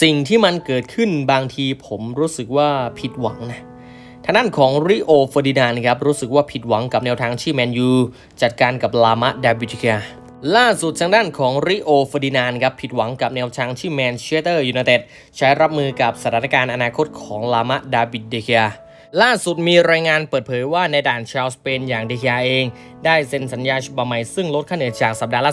สิ่งที่มันเกิดขึ้นบางทีผมรู้สึกว่าผิดหวังนะทางด้านของริโอเฟอร์ดินานครับรู้สึกว่าผิดหวังกับแนวทางที่แมนยูจัดการกับลามะดาบิติกาล่าสุดทางด้านของริโอเฟอร์ดินานครับผิดหวังกับแนวทางที่แมนเชสเตอร์ยูไนเต็ดใช้รับมือกับสถานการณ์อนาคตของลามะดาบิเดกา ล่าสุดมีรายงานเปิดเผยว่าในด่านชาวสเปนอย่างเดกาเอง ได้เซ็นสัญญาฉบับใหม่ ซึ่งลดค่าเหนื่อยจากสัปดาห์ละ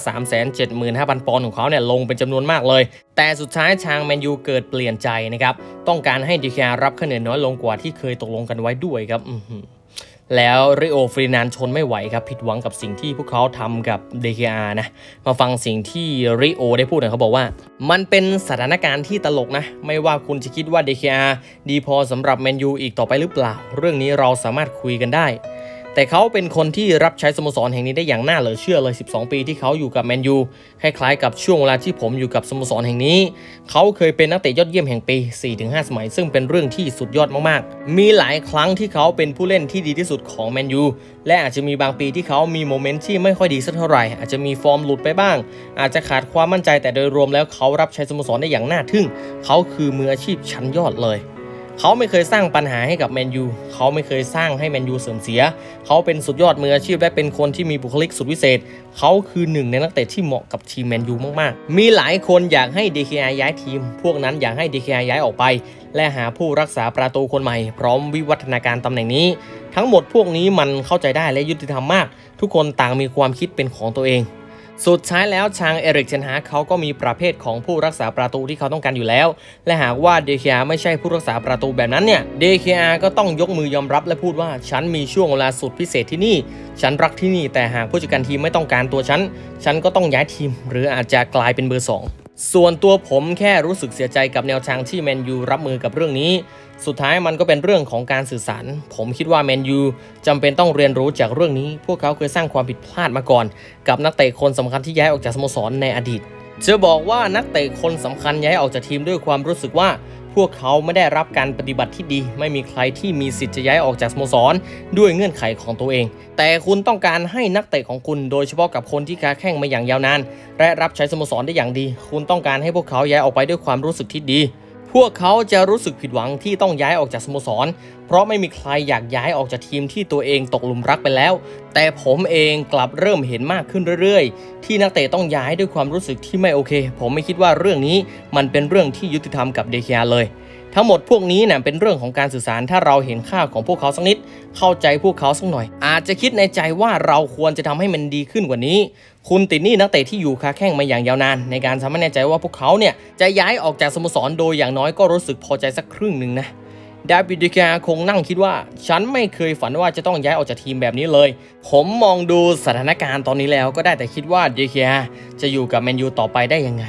375,000 ปอนด์ของเขาเนี่ยลงเป็นจำนวนมากเลย แต่สุดท้ายทางแมนยูเกิดเปลี่ยนใจนะครับ ต้องการให้ดิคารับค่าเหนื่อยน้อยลงกว่าที่เคยตกลงกันไว้ด้วยครับ แล้วริโอฟรีนานชนไม่ไหวครับ ผิดหวังกับสิ่งที่พวกเขาทำกับเดคานะ มาฟังสิ่งที่ริโอได้พูดหน่อยเขาบอกว่า มันเป็นสถานการณ์ที่ตลกนะ ไม่ว่าคุณจะคิดว่าเดคาดีพอสำหรับแมนยูอีกต่อไปหรือเปล่า เรื่องนี้เราสามารถคุยกันได้ แต่เขาเป็นคนที่รับใช้สโมสรแห่งนี้ได้อย่างน่าเหลือเชื่อเลย 12 ปีที่เขาอยู่กับแมนยูคล้ายๆกับช่วงเวลาที่ผมอยู่กับสโมสรแห่งนี้ เขาเคยเป็นนักเตะยอดเยี่ยมแห่งปี 4-5 สมัย ซึ่งเป็นเรื่องที่สุดยอดมากๆ มีหลายครั้งที่เขาเป็นผู้เล่นที่ดีที่สุดของแมนยูและอาจจะมีบางปีที่เขามีโมเมนต์ที่ไม่ค่อยดีสักเท่าไหร่ อาจจะมีฟอร์มหลุดไปบ้าง อาจจะขาดความมั่นใจแต่โดยรวมแล้วเขารับใช้สโมสรได้อย่างน่าทึ่ง เขาคือมืออาชีพชั้นยอดเลย เขาไม่เคยสร้างปัญหาให้กับแมนยูเขาไม่เคยสร้างให้แมนยูเสื่อมเสีย เขาเป็นสุดยอดมืออาชีพและเป็นคนที่มีบุคลิกสุดวิเศษ เขาคือหนึ่งในนักเตะที่เหมาะกับทีมแมนยูมากๆ มีหลายคนอยากให้ DKR ย้ายทีม พวกนั้นอยากให้ DKR ย้ายออกไป และหาผู้รักษาประตูคนใหม่ พร้อมวิวัฒนาการตำแหน่งนี้ ทั้งหมดพวกนี้มันเข้าใจได้และยุติธรรมมาก ทุกคนต่างมีความคิดเป็นของตัวเอง สุดท้ายแล้วชางเอริกเชนฮาเขาก็มีประเภทของผู้รักษาประตูที่เขาต้องการอยู่แล้ว และหากว่าเดคียไม่ใช่ผู้รักษาประตูแบบนั้นเนี่ยเดคียก็ต้องยกมือยอมรับและพูดว่า ฉันมีช่วงเวลาสุดพิเศษที่นี่ ฉันรักที่นี่แต่หากผู้จัดการทีมไม่ต้องการตัวฉัน ฉันก็ต้องย้ายทีม หรืออาจจะกลายเป็นเบอร์สอง ส่วนตัวผมแค่รู้สึกเสียใจกับแนวทางที่แมนยูรับมือกับเรื่องนี้ สุดท้ายมันก็เป็นเรื่องของการสื่อสาร ผมคิดว่าแมนยูจำเป็นต้องเรียนรู้จากเรื่องนี้ พวกเขาเคยสร้างความผิดพลาดมาก่อน กับนักเตะคนสำคัญที่ย้ายออกจากสโมสรในอดีตจะบอกว่านักเตะคนสำคัญย้ายออกจากทีมด้วยความรู้สึกว่า วกเขาไม่ได้รับการปฏิบัติที่ดี ไม่มีใครที่มีสิทธิ์จะย้ายออกจากสโมสร ด้วยเงื่อนไขของตัวเอง แต่คุณต้องการให้นักเตะของคุณ โดยเฉพาะกับคนที่ค้าแข่งมาอย่างยาวนานและรับใช้สโมสรได้อย่างดี คุณต้องการให้พวกเขาย้ายออกไปด้วยความรู้สึกที่ดี วกเขาจะรู้สึกผิดหวังที่ต้องย้ายออกจากสโมสร เพราะไม่มีใครอยากย้ายออกจากทีมที่ตัวเองตกหลุมรักไปแล้ว แต่ผมเองกลับเริ่มเห็นมากขึ้นเรื่อยๆ ที่นักเตะต้องย้ายด้วยความรู้สึกที่ไม่โอเค ผมไม่คิดว่าเรื่องนี้มันเป็นเรื่องที่ยุติธรรมกับเดค a เลย ทั้งหมดพวกนี้เนี่ยเป็นเรื่องของการสื่อสารถ้าเราเห็นค่าของพวกเขาสักนิด เข้าใจพวกเขาสักหน่อย อาจจะคิดในใจว่าเราควรจะทำให้มันดีขึ้นกว่านี้ คุณติดนี่นักเตะที่อยู่ค้าแข้งมาอย่างยาวนาน ในการทำให้แน่ใจว่าพวกเขาเนี่ยจะย้ายออกจากสโมสรโดยอย่างน้อยก็รู้สึกพอใจสักครึ่งหนึ่งนะดาวิดดิกาคงนั่งคิดว่า ฉันไม่เคยฝันว่าจะต้องย้ายออกจากทีมแบบนี้เลย ผมมองดูสถานการณ์ตอนนี้แล้วก็ได้แต่คิดว่าดิกาจะอยู่กับแมนยูต่อไปได้ยังไง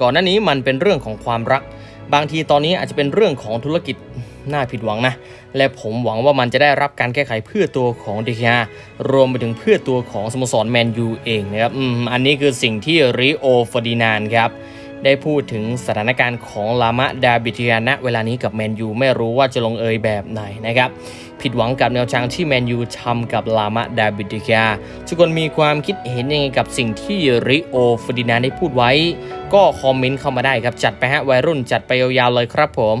ก่อนหน้านี้มันเป็นเรื่องของความรัก บางทีตอนนี้อาจจะเป็นเรื่องของธุรกิจน่าผิดหวังนะ และผมหวังว่ามันจะได้รับการแก้ไขเพื่อตัวของเดคารวมไปถึงเพื่อตัวของสโมสรแมนยูเองนะครับ อืม อันนี้คือสิ่งที่ริโอฟอร์ดินานครับ ได้พูดถึงสถานการณ์ของลามะดาบิเทียณเวลานี้กับแมนยูไม่รู้ว่าจะลงเอยแบบไหนนะครับ ผิดหวังกับแนวทางที่แมนยูทำกับลามะดาบิเทียทุกคนมีความคิดเห็นยังไงกับสิ่งที่ริโอฟอดินานได้พูดไว้ ก็คอมเมนต์เข้ามาได้ครับ จัดไปฮะวัยรุ่นจัดไปยาวๆเลยครับผม